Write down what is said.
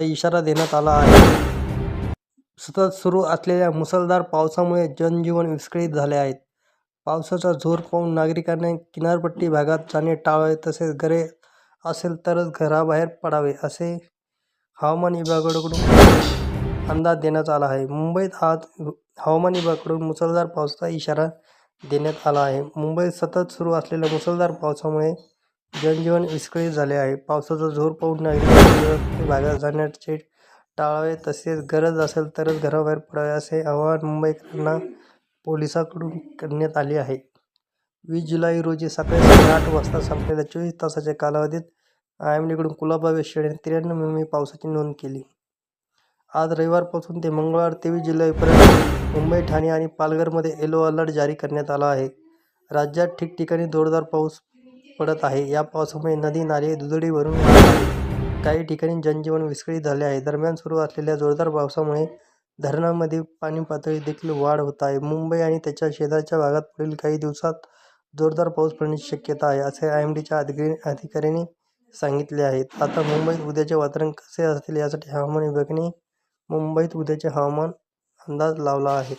इशारा देण्यात आला आहे. सतत सुरू असलेल्या मुसळधार पावसामुळे जनजीवन विस्कळीत झाले आहे. पावसाचा जोर पाहून नागरिकांनी किनारपट्टी भागात जाणे टाळावे तसेच घरे असेल तरच घराबाहेर पडावे असे हवामान विभागाकडून अंदाज देण्यात आला आहे. मुंबईत आज हवामान विभागाकडून मुसळधार पावसाचा इशारा देण्यात आला आहे. मुंबईत सतत सुरू असलेल्या मुसळधार पावसामुळे जनजीवन विस्कळीत झाले आहे. पावसाचा जोर पाहून नागरिकांनी किनारपट्टी भागात जाण्याचे टाळावे. तसेच गरज असेल तरच घराबाहेर पडावे असे आवाहन मुंबईकरांना पोलिसांकडून करण्यात आले आहे. वीस जुलै रोजी सकाळी साडेआठ वाजता संपलेल्या चोवीस तासाच्या कालावधीत आय एम डीकडून कुलाबा वेधशाळेने त्र्याण्णव मिमी पावसाची नोंद केली. आज रविवारपासून ते मंगळवार तेवीस जुलैपर्यंत मुंबई ठाणे आणि पालघरमध्ये येलो अलर्ट जारी करण्यात आला आहे. राज्यात ठिकठिकाणी जोरदार पाऊस पडत आहे. या पावसामुळे नदी नाले दुथडी भरून काही ठिकाणी जनजीवन विस्कळीत झाले आहे. दरम्यान सुरू असलेल्या जोरदार पावसामुळे धरणामध्ये पाणी पातळी देखील वाढ होत आहे. मुंबई आणि त्याच्या शेजारच्या भागात पुढील काही दिवसात जोरदार पाऊस पडण्याची शक्यता आहे असे आय एम डीच्या अधिकारी अधिकाऱ्यांनी सांगितले आहे. आता मुंबईत उद्याचे वातावरण कसे असतील यासाठी हवामान विभागाने मुंबईत उद्याचे हवामान अंदाज लावला आहे.